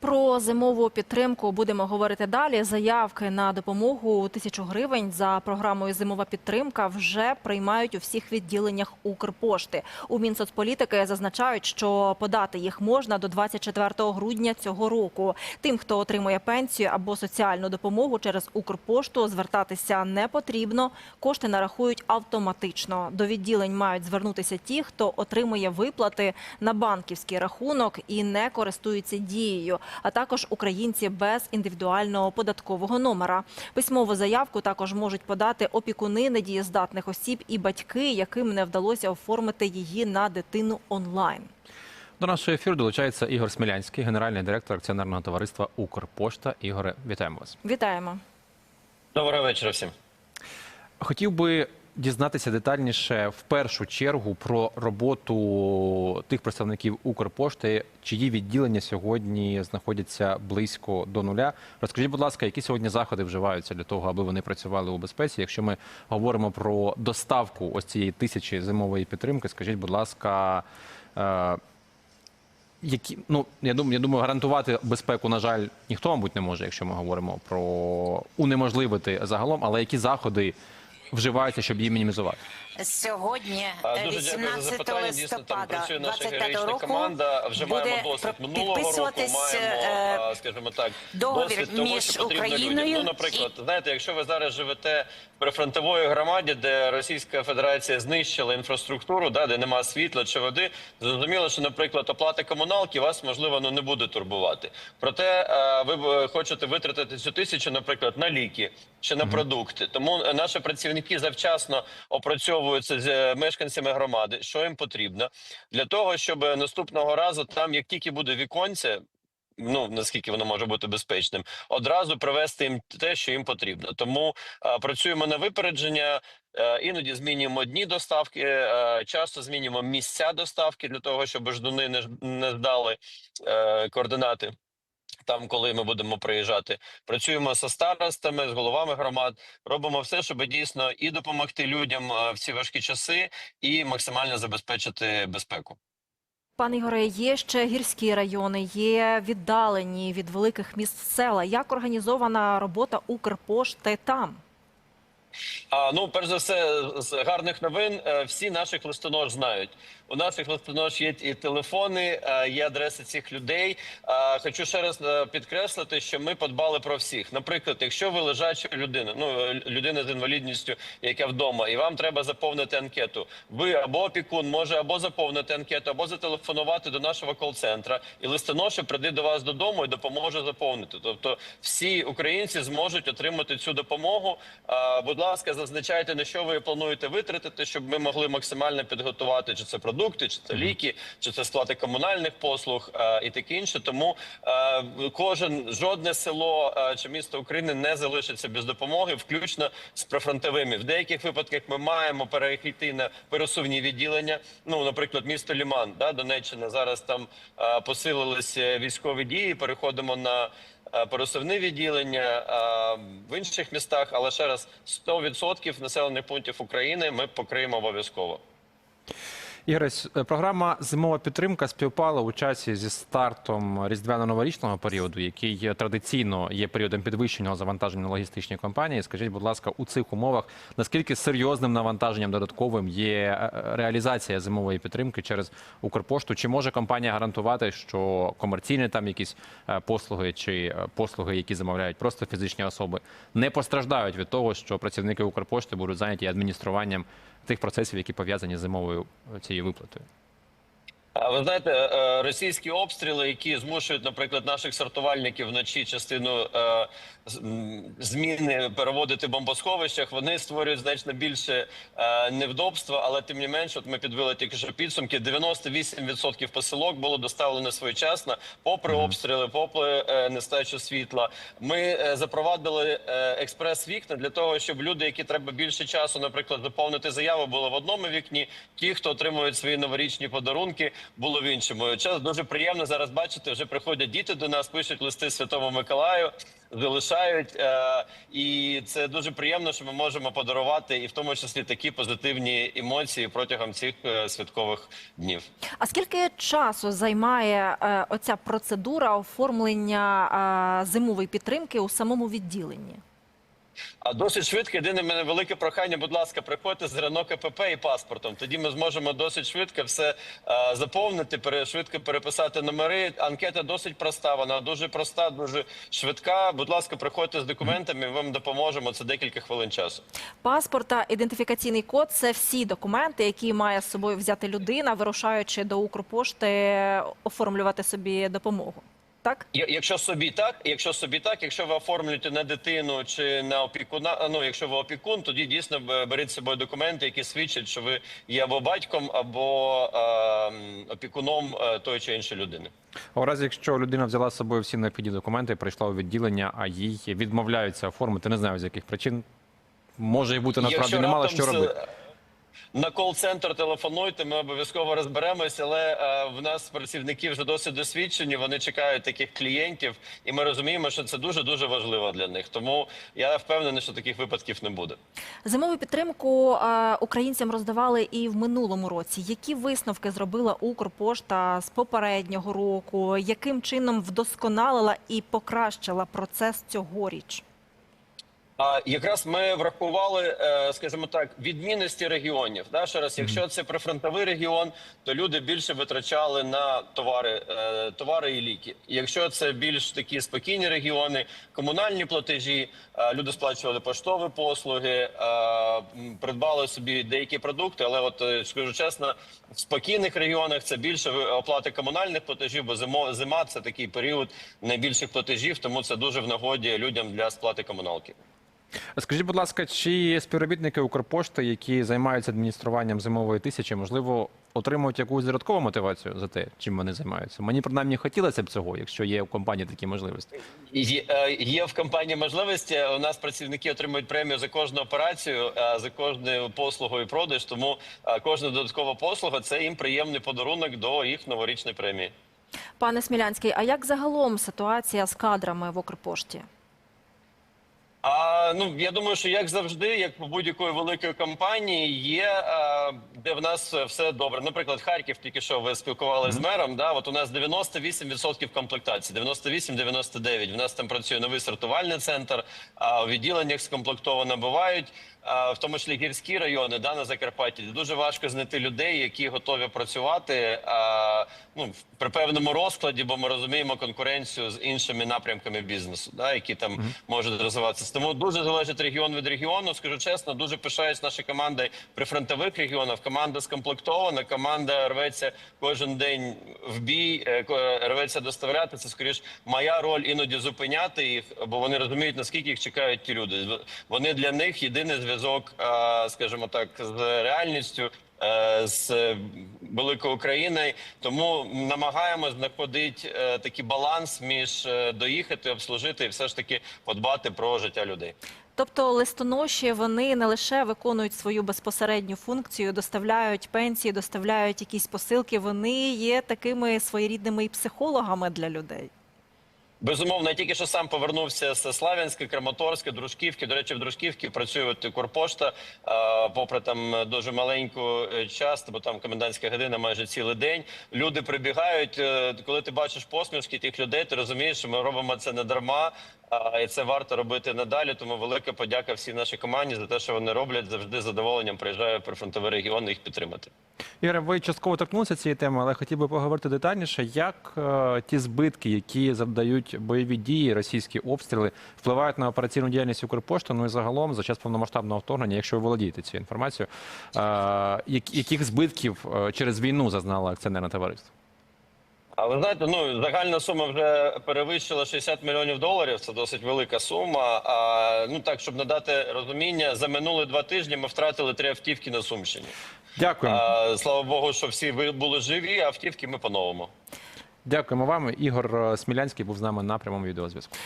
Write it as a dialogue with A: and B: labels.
A: Про зимову підтримку будемо говорити далі. Заявки на допомогу тисячу гривень за програмою Зимова підтримка вже приймають у всіх відділеннях Укрпошти. У Мінсоцполітики зазначають, що подати їх можна до 24 грудня цього року. Тим, хто отримує пенсію або соціальну допомогу через Укрпошту, звертатися не потрібно. Кошти нарахують автоматично. До відділень мають звернутися ті, хто отримує виплати на банківський рахунок і не користуються дією а також українці без індивідуального податкового номера. Письмову заявку також можуть подати опікуни недієздатних осіб і батьки, яким не вдалося оформити її на дитину онлайн.
B: До нашого ефіру долучається Ігор Смілянський, генеральний директор акціонерного товариства Укрпошта. Ігоре, вітаємо вас.
A: Вітаємо.
C: Доброго вечора всім.
B: Хотів би дізнатися детальніше в першу чергу про роботу тих представників Укрпошти, чиї відділення сьогодні знаходяться близько до нуля. Розкажіть, будь ласка, які сьогодні заходи вживаються для того, аби вони працювали у безпеці? Якщо ми говоримо про доставку ось цієї тисячі зимової підтримки, скажіть, будь ласка. е, Які ну я думаю, я думаю, гарантувати безпеку, на жаль, ніхто, мабуть, не може, якщо ми говоримо про унеможливити загалом, але які заходи вживаються, щоб її мінімізувати?
D: Сьогодні, е,
C: Дуже дякую за
D: 18
C: запитання. Дійсно, там
D: листопада
C: працює наша
D: 25
C: героїчна
D: року
C: команда. Вживаємо
D: буде
C: досвід минулого року.
D: підписуватись,
C: Маємо,
D: е,
C: скажімо так,
D: договір
C: досвід того,
D: між
C: що потрібно
D: Україною.
C: Ну, наприклад, знаєте, якщо ви зараз живете в прифронтової громаді, де Російська Федерація знищила інфраструктуру, да, де нема світла чи води, зрозуміло, що, наприклад, оплата комуналки вас можливо ну, не буде турбувати. Проте е, ви б хочете витратити цю тисячу, наприклад, на ліки чи на продукти. Тому е, наші працівники завчасно опрацьовуються з е, мешканцями громади, що їм потрібно для того, щоб наступного разу там, як тільки буде віконце. Ну наскільки воно може бути безпечним, одразу привести їм те, що їм потрібно. Тому е, працюємо на випередження. Е, іноді змінюємо дні доставки, е, часто змінюємо місця доставки для того, щоб ждуни не, не здали е, координати. Там, коли ми будемо приїжджати, працюємо з старостами, з головами громад, робимо все, щоб дійсно і допомогти людям е, в ці важкі часи, і максимально забезпечити безпеку.
A: Пане Ігоре, є ще гірські райони, є віддалені від великих міст села. Як організована робота Укрпошти там?
C: А ну, перш за все, з гарних новин е, всі наших листонож знають. У наших листонож є і телефони, е, є адреси цих людей. Хочу ще раз е, підкреслити, що ми подбали про всіх. Наприклад, якщо ви лежача людина, ну людина з інвалідністю, яка вдома, і вам треба заповнити анкету. Ви або опікун може або заповнити анкету, або зателефонувати до нашого кол-центра, і листоноша прийде до вас додому і допоможе заповнити. Тобто, всі українці зможуть отримати цю допомогу. Будь ласка, зазначайте на що ви плануєте витратити, щоб ми могли максимально підготувати, чи це продукти, чи це ліки, чи це сплати комунальних послуг е, і таке інше. Тому е, кожен жодне село е, чи місто України не залишиться без допомоги, включно з прифронтовими. В деяких випадках ми маємо перейти на пересувні відділення. Ну, наприклад, місто Ліман, да, Донеччина. Зараз там е, посилилися військові дії. Переходимо на е, пересувне відділення е, в інших містах, але ще раз 100% населених пунктів України ми покриємо обов'язково.
B: Ігоре, е, програма Зимова підтримка співпала у часі зі стартом різдвяно-новорічного періоду, який традиційно є періодом підвищеного завантаження на логістичні компанії. Скажіть, будь ласка, у цих умовах наскільки серйозним навантаженням додатковим є е, е, реалізація зимової підтримки через Укрпошту? Чи може компанія гарантувати, що комерційні там якісь послуги чи послуги, які замовляють просто фізичні особи, не постраждають від того, що працівники Укрпошти будуть зайняті адмініструванням тих процесів, які пов'язані з зимовою е, цією виплатою?
C: Ви знаєте, е, російські обстріли, які змушують, наприклад, наших сортувальників вночі частину е, зміни переводити в бомбосховищах, вони створюють значно більше е, невдобства, але тим не менш, от ми підвели тільки що підсумки. 98% посилок було доставлено своєчасно, попри обстріли, попри е, нестачу світла. Ми е, запровадили е, експрес-вікна для того, щоб люди, які треба більше часу, наприклад, заповнити заяву, були в одному вікні. Ті, хто отримують свої новорічні подарунки, було в іншому. Час дуже приємно зараз бачити. Вже приходять діти до нас, пишуть листи Святому Миколаю, залишають. Е, і це дуже приємно, що ми можемо подарувати, і в тому числі такі позитивні емоції протягом цих е, святкових днів.
A: А скільки часу займає е, оця процедура оформлення зимової підтримки у самому відділенні?
C: А досить швидко. Єдине в мене велике прохання. Будь ласка, приходьте з РНО КПП і паспортом. Тоді ми зможемо досить швидко все е, заповнити, швидко переписати номери. Анкета досить проста. Вона дуже проста, дуже швидка. Будь ласка, приходьте з документами. Ми вам допоможемо. Це декілька хвилин часу.
A: Паспорт та ідентифікаційний код це всі документи, які має з собою взяти людина, вирушаючи до Укрпошти оформлювати собі допомогу. Так?
C: Якщо собі так, якщо собі так, якщо ви оформлюєте на дитину чи на опікуна, ну якщо ви опікун, тоді дійсно беріть з собою документи, які свідчать, що ви є або батьком, або е, опікуном е, тої чи іншої людини.
B: А у разі, якщо людина взяла з собою всі необхідні документи, прийшла у відділення, а їй відмовляються оформити, не знаю з яких причин. Може і бути насправді немало що робити.
C: На кол-центр телефонуйте, ми обов'язково розберемось, але е, в нас працівники вже досить досвідчені. Вони чекають таких клієнтів, і ми розуміємо, що це дуже дуже важливо для них. Тому я впевнений, що таких випадків не буде.
A: Зимову підтримку е, українцям роздавали і в минулому році. Які висновки зробила Укрпошта з попереднього року? Яким чином вдосконалила і покращила процес цьогоріч?
C: А якраз ми врахували, е, скажімо так, відмінності регіонів. Да, ще раз, якщо це прифронтовий регіон, то люди більше витрачали на товари, е, товари і ліки. Якщо це більш такі спокійні регіони, комунальні платежі, е, люди сплачували поштові послуги, придбали собі деякі продукти. Але, от скажу чесно, в спокійних регіонах це більше оплати комунальних платежів, бо зимо, зима це такий період найбільших платежів, тому це дуже в нагоді людям для сплати комуналки.
B: Скажіть, будь ласка, чи співробітники Укрпошти, які займаються адмініструванням зимової тисячі, можливо, отримують якусь додаткову мотивацію за те, чим вони займаються? Мені принаймні хотілося б цього, якщо є у компанії такі можливості.
C: Є, е, є в компанії можливості. У нас працівники отримують премію за кожну операцію, е, за кожну послугу і продаж. Тому е, кожна додаткова послуга це їм приємний подарунок до їх новорічної премії.
A: Пане Смілянський, а як загалом ситуація з кадрами в Укрпошті?
C: А ну я думаю, що як завжди, як у будь-якої великої компанії, є е, де в нас все добре. Наприклад, Харків, тільки що ви спілкувалися з мером. Да, от у нас 98% комплектації, 98-99. В нас там працює новий сортувальний центр. А у відділеннях скомплектовано бувають. а, В тому числі гірські райони, да, на Закарпатті, дуже важко знайти людей, які готові працювати а, ну, при певному розкладі, бо ми розуміємо конкуренцію з іншими напрямками бізнесу, да, які там можуть розвиватися. Тому дуже залежить регіон від регіону. Скажу чесно, дуже пишаюсь нашою командою при фронтових регіонах. Команда скомплектована, команда рветься кожен день в бій, е, рветься доставляти. Це скоріш моя роль іноді зупиняти їх, бо вони розуміють наскільки їх чекають ті люди. Вони для них єдиний зв'язок, скажімо так, з реальністю. е, З великою України. тому намагаємось знаходити е, такий баланс між е, доїхати, обслужити і все ж таки подбати про життя людей.
A: Тобто листоноші вони не лише виконують свою безпосередню функцію, доставляють пенсії, доставляють якісь посилки. Вони є такими своєрідними і психологами для людей.
C: Безумовно, я тільки що сам повернувся з Славянська, Краматорська, Дружківки. До речі, в Дружківці працює от Укрпошта, е, попри там дуже маленьку е, час, бо там комендантська година майже цілий день. Люди прибігають. е, Коли ти бачиш посмішки тих людей, ти розумієш, що ми робимо це не дарма, і це варто робити надалі. Тому велика подяка всій нашій команді за те, що вони роблять. Завжди з задоволенням приїжджаю при фронтовий регіон їх підтримати.
B: Ігоре, ви частково торкнулися цієї теми, але хотів би поговорити детальніше, як е, ті збитки, які завдають бойові дії, російські обстріли, впливають на операційну діяльність Укрпошти, ну і загалом за час повномасштабного вторгнення, якщо ви володієте цією інформацією, яких збитків е, через війну зазнало акціонерне товариство?
C: А ви знаєте, ну загальна сума вже перевищила 60 мільйонів доларів. Це досить велика сума. А ну так, щоб надати розуміння, за минулі два тижні ми втратили три автівки на Сумщині.
B: Дякуємо.
C: А, слава Богу, що всі ви були живі. а Автівки ми по-новому.
B: Дякуємо вам. Ігор е, Смілянський був з нами на прямому відеозв'язку.